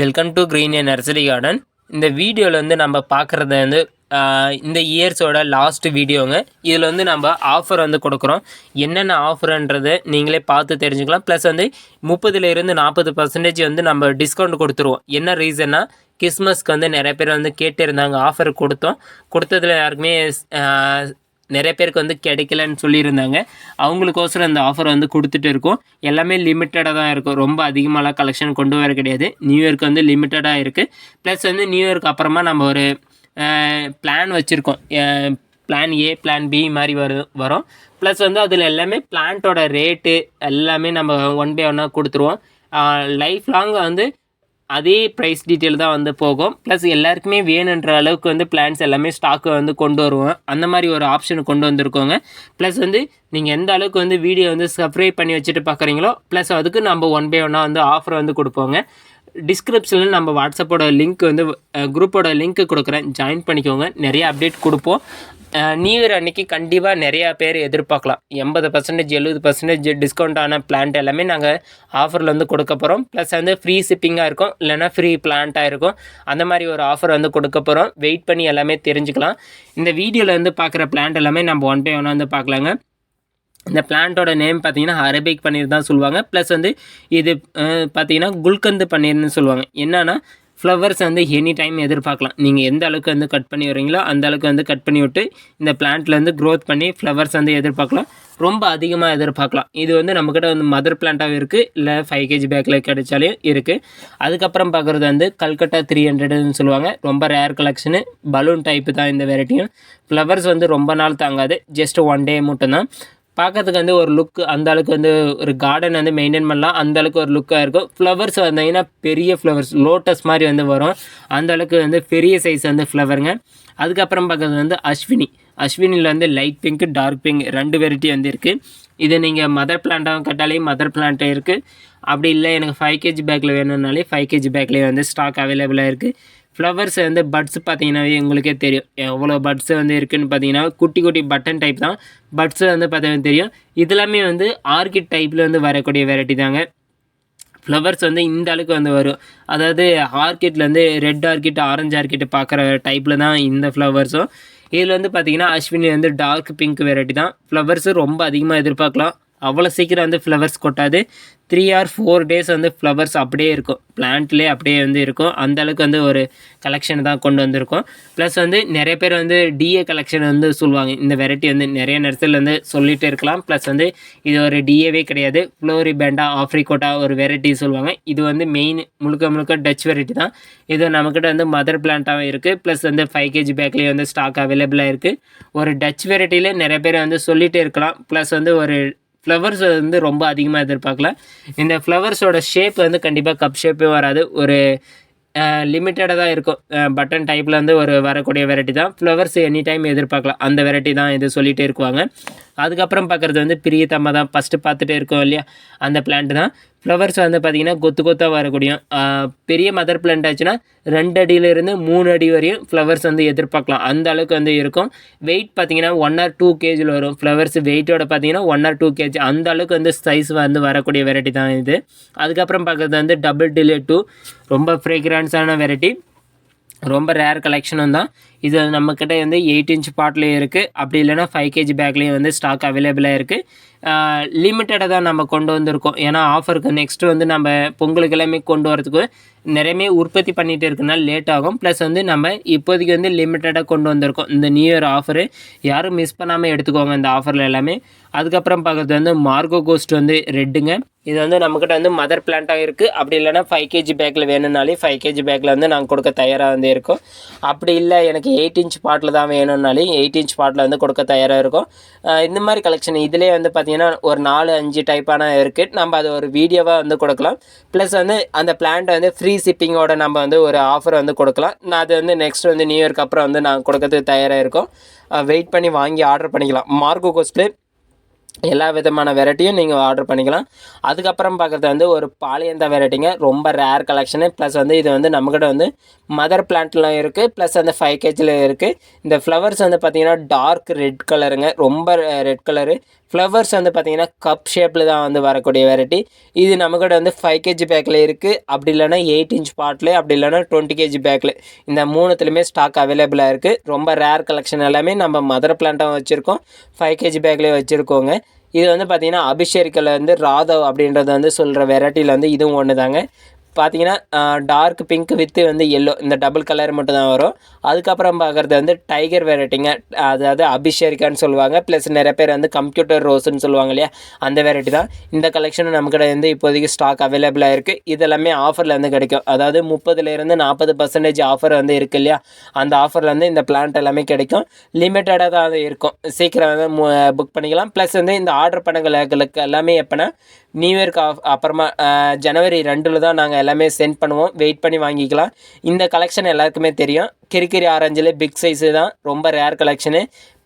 Welcome to green nursery garden இந்த வீடியோவில் வந்து நம்ம பார்க்குறது வந்து இந்த இயர்ஸோட லாஸ்ட் வீடியோங்க. இதில் வந்து நம்ம ஆஃபர் வந்து கொடுக்குறோம். என்னென்ன ஆஃபர்ன்றது நீங்களே பார்த்து தெரிஞ்சுக்கலாம். ப்ளஸ் வந்து முப்பதுலேருந்து நாற்பது பர்சன்டேஜ் வந்து நம்ம டிஸ்கவுண்ட் கொடுத்துருவோம். என்ன ரீசன்னா கிறிஸ்மஸ்க்கு வந்து நிறைய பேர் வந்து கேட்டிருந்தாங்க ஆஃபர் கொடுத்தோம். கொடுத்ததுல யாருக்குமே நிறைய பேருக்கு வந்து கிடைக்கலன்னு சொல்லியிருந்தாங்க. அவங்களுக்கோசரம் இந்த ஆஃபர் வந்து கொடுத்துட்டு இருக்கோம். எல்லாமே லிமிட்டடாக தான் இருக்கும். ரொம்ப அதிகமாகலாம் கலெக்ஷன் கொண்டு வர கிடையாது. நியூ இயர்க்கு வந்து லிமிட்டடாக இருக்குது ப்ளஸ் வந்து நியூ இயர்க்கு அப்புறமா நம்ம ஒரு பிளான் வச்சுருக்கோம். பிளான் ஏ பிளான் பி மாதிரி வரும் வரும். ப்ளஸ் வந்து அதில் எல்லாமே பிளான்ட்டோட ரேட்டு எல்லாமே நம்ம ஒன் பை ஒன்னாக கொடுத்துருவோம். லைஃப் லாங் வந்து அதே ப்ரைஸ் டீட்டெயில் தான் வந்து போகும். ப்ளஸ் எல்லாருக்குமே வேணுன்ற அளவுக்கு வந்து பிளான்ஸ் எல்லாமே ஸ்டாக்கு வந்து கொண்டு வருவோம். அந்த மாதிரி ஒரு ஆப்ஷன் கொண்டு வந்திருக்கோங்க. ப்ளஸ் வந்து நீங்கள் எந்த அளவுக்கு வந்து வீடியோ வந்து சப்ஸ்கிரைப் பண்ணி வச்சுட்டு பார்க்குறீங்களோ ப்ளஸ் அதுக்கு நம்ம ஒன் பை ஒன்னாக வந்து ஆஃபர் வந்து கொடுப்போங்க. டிஸ்கிரிப்ஷனில் நம்ம வாட்ஸ்அப்போட லிங்க் வந்து குரூப்போட லிங்க் கொடுக்குறேன். ஜாயின் பண்ணிக்கோங்க. நிறைய அப்டேட் கொடுப்போம். நியூ இயர் அன்னைக்கு கண்டிப்பாக நிறையா பேர் எதிர்பார்க்கலாம். எண்பது பர்சன்டேஜ் எழுபது பர்சன்டேஜ் டிஸ்கவுண்ட் ஆன பிளான்ட் எல்லாமே நாங்கள் ஆஃபரில் வந்து கொடுக்க போகிறோம் ப்ளஸ் வந்து ஃப்ரீ ஷிப்பிங்காக இருக்கும். இல்லைன்னா ஃப்ரீ பிளான்ட்டாக இருக்கும். அந்த மாதிரி ஒரு ஆஃபர் வந்து கொடுக்க போகிறோம் வெயிட் பண்ணி எல்லாமே தெரிஞ்சுக்கலாம். இந்த வீடியோவில் வந்து பார்க்குற பிளான்ட் எல்லாமே நம்ம ஒன் பை ஒன்னாக வந்து பார்க்கலாங்க. இந்த பிளான்ட்டோட நேம் பார்த்தீங்கன்னா அரபிக் பன்னீர் தான் சொல்லுவாங்க. ப்ளஸ் வந்து இது பார்த்தீங்கன்னா குல்கந்து பன்னீர்னு சொல்லுவாங்க. என்னென்னா ஃப்ளவர்ஸ் வந்து எனி டைம் எதிர்பார்க்கலாம். நீங்கள் எந்த அளவுக்கு வந்து கட் பண்ணி வரீங்களோ அந்த அளவுக்கு வந்து கட் பண்ணி விட்டு இந்த பிளான்ட்லேருந்து க்ரோத் பண்ணி ஃப்ளவர்ஸ் வந்து எதிர்பார்க்கலாம். ரொம்ப அதிகமாக எதிர்பார்க்கலாம். இது வந்து நம்மக்கிட்ட வந்து மதர் பிளான்ட்டாகவும் இருக்குது இல்லை ஃபைவ் கேஜி பேக்கில் கிடைச்சாலையும் இருக்குது அதுக்கப்புறம் பார்க்குறது வந்து கல்கட்டா த்ரீ ஹண்ட்ரட்னு சொல்லுவாங்க. ரொம்ப ரேர் கலெக்ஷனு பலூன் டைப்பு தான் இந்த வெரைட்டியும் ஃப்ளவர்ஸ் வந்து ரொம்ப நாள் தாங்காது. ஜஸ்ட் ஒன் டே மட்டும்தான். பார்க்கறதுக்கு வந்து ஒரு லுக் அந்த அளவுக்கு வந்து ஒரு கார்டன் வந்து மெயின்டைன் பண்ணலாம். அந்த அளவுக்கு ஒரு லுக்காக இருக்கும். ஃப்ளவர்ஸ் வந்தீங்கன்னா பெரிய ஃப்ளவர்ஸ் லோட்டஸ் மாதிரி வந்து வரும். அந்த அளவுக்கு வந்து பெரிய சைஸ் வந்து ஃப்ளவருங்க அதுக்கப்புறம் பார்க்குறது வந்து அஸ்வினி. அஸ்வினியில் வந்து லைட் பிங்க் டார்க் பிங்க் ரெண்டு வெரைட்டி வந்து இருக்குது இது நீங்கள் மதர் பிளான்ட்டாகவும் கட்டாலே மதர் பிளான்ட்டே இருக்குது அப்படி இல்லை எனக்கு ஃபைவ் கேஜி பேக்கில் வேணும்னாலே ஃபைவ் கேஜி பேக்லேயே வந்து ஸ்டாக் அவைலபிளாக இருக்குது ஃப்ளவர்ஸ் வந்து பட்ஸ் பார்த்தீங்கன்னாவே உங்களுக்கே தெரியும். எவ்வளோ பட்ஸ் வந்து இருக்குதுன்னு பார்த்தீங்கன்னா குட்டி குட்டி பட்டன் டைப் தான். பட்ஸ் வந்து பார்த்தீங்கன்னா தெரியும். இதெல்லாமே வந்து ஆர்கிட் டைப்பில் வந்து வரக்கூடிய வெரைட்டி தாங்க. ஃப்ளவர்ஸ் வந்து இந்த அளவுக்கு வந்து வரும். அதாவது ஆர்கிட்லேருந்து வந்து ரெட் ஆர்கிட் ஆரஞ்சு ஆர்கிட் பார்க்குற டைப்பில் தான் இந்த ஃப்ளவர்ஸும் இதில் வந்து பார்த்தீங்கன்னா அஸ்வினி வந்து டார்க் பிங்க் வெரைட்டி தான். ஃப்ளவர்ஸு ரொம்ப அதிகமாக எதிர்பார்க்கலாம். அவ்வளோ சீக்கிரம் வந்து ஃப்ளவர்ஸ் கொட்டாது. த்ரீ ஆர் ஃபோர் டேஸ் வந்து ஃப்ளவர்ஸ் அப்படியே இருக்கும். பிளான்ட்லேயே அப்படியே வந்து இருக்கும். அந்த அளவுக்கு வந்து ஒரு கலெக்ஷன் தான் கொண்டு வந்திருக்கோம். ப்ளஸ் வந்து நிறைய பேர் வந்து டிஏ கலெக்ஷன் வந்து சொல்லுவாங்க. இந்த வெரைட்டி வந்து நிறைய நேரத்தில் வந்து சொல்லிகிட்டே இருக்கலாம். ப்ளஸ் வந்து இது ஒரு டிஏவே கிடையாது. ஃப்ளோரி பேண்டா ஆஃப்ரிகோட்டா ஒரு வெரைட்டி சொல்லுவாங்க. இது வந்து மெயின் முழுக்க முழுக்க டச் வெரைட்டி தான். இது நம்மக்கிட்ட வந்து மதர் பிளான்ட்டாகவும் இருக்குது ப்ளஸ் வந்து ஃபைவ் கேஜி பேக்லேயே வந்து ஸ்டாக் அவைலபிளாக இருக்குது ஒரு டச் வெரைட்டியில் நிறைய பேர் வந்து சொல்லிகிட்டே இருக்கலாம். ப்ளஸ் வந்து ஒரு ஃப்ளவர்ஸ் வந்து ரொம்ப அதிகமாக எதிர்பார்க்கல. இந்த ஃப்ளவர்ஸோட ஷேப் வந்து கண்டிப்பாக கப் ஷேப்பே வராது. ஒரு லிமிட்டடாக தான் இருக்கும். பட்டன் டைப்பில் வந்து ஒரு வரக்கூடிய வெரைட்டி தான். ஃப்ளவர்ஸ் எனி டைம் எதிர்பார்க்கலாம் அந்த வெரைட்டி தான் இது சொல்லிகிட்டே இருக்குவாங்க. அதுக்கப்புறம் பார்க்குறது வந்து பிரியத்தம்மா தான். ஃபஸ்ட்டு பார்த்துட்டே இருக்கோம் இல்லையா? அந்த பிளான்ட் தான். ஃப்ளவர்ஸ் வந்து பார்த்திங்கன்னா கொத்து கொத்தாக வரக்கூடிய பெரிய மதர் பிளான்ட் ஆச்சுன்னா ரெண்டு அடியிலேருந்து மூணு அடி வரையும் ஃப்ளவர்ஸ் வந்து எதிர்பார்க்கலாம். அந்த அளவுக்கு வந்து இருக்கும். வெயிட் பார்த்தீங்கன்னா ஒன் ஆர் டூ கேஜில் வரும். ஃப்ளவர்ஸ் வெயிட்டோட பார்த்தீங்கன்னா ஒன் ஆர் டூ கேஜி அந்த அளவுக்கு வந்து சைஸ் வந்து வரக்கூடிய வெரைட்டி தான் இது. அதுக்கப்புறம் பார்க்குறது வந்து டபுள் டிலே டூ ரொம்ப ஃப்ரேக்ரன்ஸான வெரைட்டி ரொம்ப ரேர் கலெக்ஷனும் தான். இது நம்மக்கிட்ட வந்து எயிட் இன்ச் பாட்லேயும் இருக்குது அப்படி இல்லைன்னா ஃபைவ் கேஜி பேக்லேயும் வந்து ஸ்டாக் அவைலபிளாக இருக்குது லிமிட்டடாக தான் நம்ம கொண்டு வந்திருக்கோம். ஏன்னா ஆஃபருக்கு நெக்ஸ்ட்டு வந்து நம்ம பொங்கலுக்கு எல்லாமே கொண்டு வரதுக்கு நிறையமே உற்பத்தி பண்ணிகிட்டு இருக்கனால லேட் ஆகும். ப்ளஸ் வந்து நம்ம இப்போதைக்கு வந்து லிமிட்டடாக கொண்டு வந்திருக்கோம். இந்த நியூ இயர் ஆஃபரு யாரும் மிஸ் பண்ணாமல் எடுத்துக்கோங்க இந்த ஆஃபரில் எல்லாமே. அதுக்கப்புறம் பார்க்குறது வந்து மார்கோ கோஸ்ட் வந்து ரெட்டுங்க. இது வந்து நம்மக்கிட்ட வந்து மதர் பிளான்ட்டாக இருக்குது அப்படி இல்லைனா ஃபைவ் கேஜி பேக்கில் வேணும்னாலே ஃபைவ் கேஜி பேக்கில் வந்து நாங்கள் கொடுக்க தயாராக வந்து இருக்கோம். அப்படி இல்லை எனக்கு எயிட் இன்ச் பாட்டில் தான் வேணும்னாலே எயிட் இன்ச் பாட்டில் வந்து கொடுக்க தயாராக இருக்கும். இந்த மாதிரி கலெக்ஷன் இதிலே வந்து பார்த்திங்கன்னா ஒரு நாலு அஞ்சு டைப்பான இருக்குது நம்ம அது ஒரு வீடியோவாக வந்து கொடுக்கலாம். ப்ளஸ் வந்து அந்த பிளான்ட்டை வந்து ஃப்ரீ ஷிப்பிங்கோட நம்ம வந்து ஒரு ஆஃபர் வந்து கொடுக்கலாம். நான் அது வந்து நெக்ஸ்ட் வந்து நியூ இயர்க்கு அப்புறம் வந்து நான் கொடுக்கறதுக்கு தயாராக இருக்கும். வெயிட் பண்ணி வாங்கி ஆர்டர் பண்ணிக்கலாம். மார்க்கோ கோஸ்ட்லே எல்லா விதமான வெரைட்டியும் நீங்கள் ஆர்டர் பண்ணிக்கலாம். அதுக்கப்புறம் பார்க்குறது வந்து ஒரு பாலியந்தா வெரைட்டிங்க ரொம்ப ரேர் கலெக்ஷனு ப்ளஸ் வந்து இது வந்து நம்மக்கிட்ட வந்து மதர் பிளான்ட்லாம் இருக்குது ப்ளஸ் அந்த ஃபைவ் கேஜில் இருக்குது இந்த ஃப்ளவர்ஸ் வந்து பார்த்திங்கன்னா டார்க் ரெட் கலருங்க ரொம்ப ரெட் கலரு ஃப்ளவர்ஸ் வந்து பார்த்தீங்கன்னா கப் ஷேப்பில் தான் வந்து வரக்கூடிய வெரைட்டி இது நம்மக்கிட்ட வந்து ஃபைவ் கேஜி பேக்கில் இருக்குது அப்படி இல்லைன்னா எயிட் இன்ச் பாட்டில் அப்படி இல்லைன்னா டுவெண்ட்டி கேஜி பேக்கில் இந்த மூணுத்துலேயுமே ஸ்டாக் அவைலபிளாக இருக்குது ரொம்ப ரேர் கலெக்ஷன் எல்லாமே நம்ம மதர் பிளான்ட்டாக வச்சுருக்கோம். ஃபைவ் கேஜி பேக்லேயே வச்சுருக்கோங்க. இது வந்து பார்த்தீங்கன்னா அபிஷேக்கில் வந்து ராதவ் அப்படின்றத வந்து சொல்கிற வெரைட்டியில் வந்து இதுவும் ஒன்று தாங்க பார்த்தீங்கன்னா டார்க் பிங்க் வித்து வந்து எல்லோ இந்த டபுள் கலர் மட்டும் தான் வரும். அதுக்கப்புறம் பார்க்குறது வந்து டைகர் வெரைட்டிங்க அதாவது அபிஷேரிக்கான்னு சொல்லுவாங்க. ப்ளஸ் நிறைய பேர் வந்து கம்ப்யூட்டர் ரோஸ்ன்னு சொல்லுவாங்க இல்லையா? அந்த வெரைட்டி தான். இந்த கலெக்ஷன் நம்மக்கிட்ட வந்து இப்போதைக்கு ஸ்டாக் அவைலபிளாக இருக்குது இதெல்லாமே ஆஃபரில் வந்து கிடைக்கும். அதாவது முப்பதுலேருந்து நாற்பது பர்சன்டேஜ் ஆஃபர் வந்து இருக்குது இல்லையா? அந்த ஆஃபரில் வந்து இந்த பிளான்ட் எல்லாமே கிடைக்கும். லிமிட்டடாக தான் அது இருக்கும். சீக்கிரம் வந்து புக் பண்ணிக்கலாம். ப்ளஸ் வந்து இந்த ஆர்டர் பண்ணங்களுக்கு எல்லாமே எப்போனா நியூ இயர்க்கு ஆஃப் அப்புறமா ஜனவரி ரெண்டில் தான் நாங்கள் எல்லாமே சென்ட் பண்ணுவோம். வெயிட் பண்ணி வாங்கிக்கலாம். இந்த கலெக்ஷன் எல்லாருக்குமே தெரியும். கிரிக்கிரி ஆரஞ்சில் பிக் சைஸு தான். ரொம்ப ரேர் கலெக்ஷனு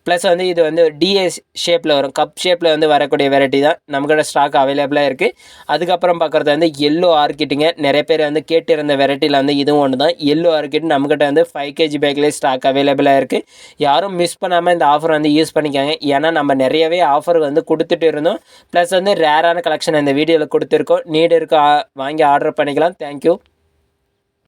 ப்ளஸ் வந்து இது வந்து டிஎஸ் ஷேப்பில் வரும். கப் ஷேப்பில் வந்து வரக்கூடிய வெரைட்டி தான் நம்மக்கிட்ட ஸ்டாக் அவைலபிளாக இருக்குது அதுக்கப்புறம் பார்க்குறது வந்து எல்லோ ஆர்கிட்டுங்க நிறைய பேர் வந்து கேட்டிருந்த வெரைட்டியில் வந்து இதுவும் ஒன்று தான் எல்லோ ஆர்கிட் நம்மக்கிட்ட வந்து ஃபைவ் கேஜி பேக்லேயே ஸ்டாக் அவைலபிளாக இருக்குது யாரும் மிஸ் பண்ணாமல் இந்த ஆஃபர் வந்து யூஸ் பண்ணிக்காங்க. ஏன்னா நம்ம நிறையவே ஆஃபர் வந்து கொடுத்துட்டு இருந்தோம். ப்ளஸ் வந்து ரேரான கலெக்ஷன் இந்த வீடியோவில் கொடுத்துருக்கோம். நீடு இருக்க வாங்கி ஆர்டர் பண்ணிக்கலாம். தேங்க்யூ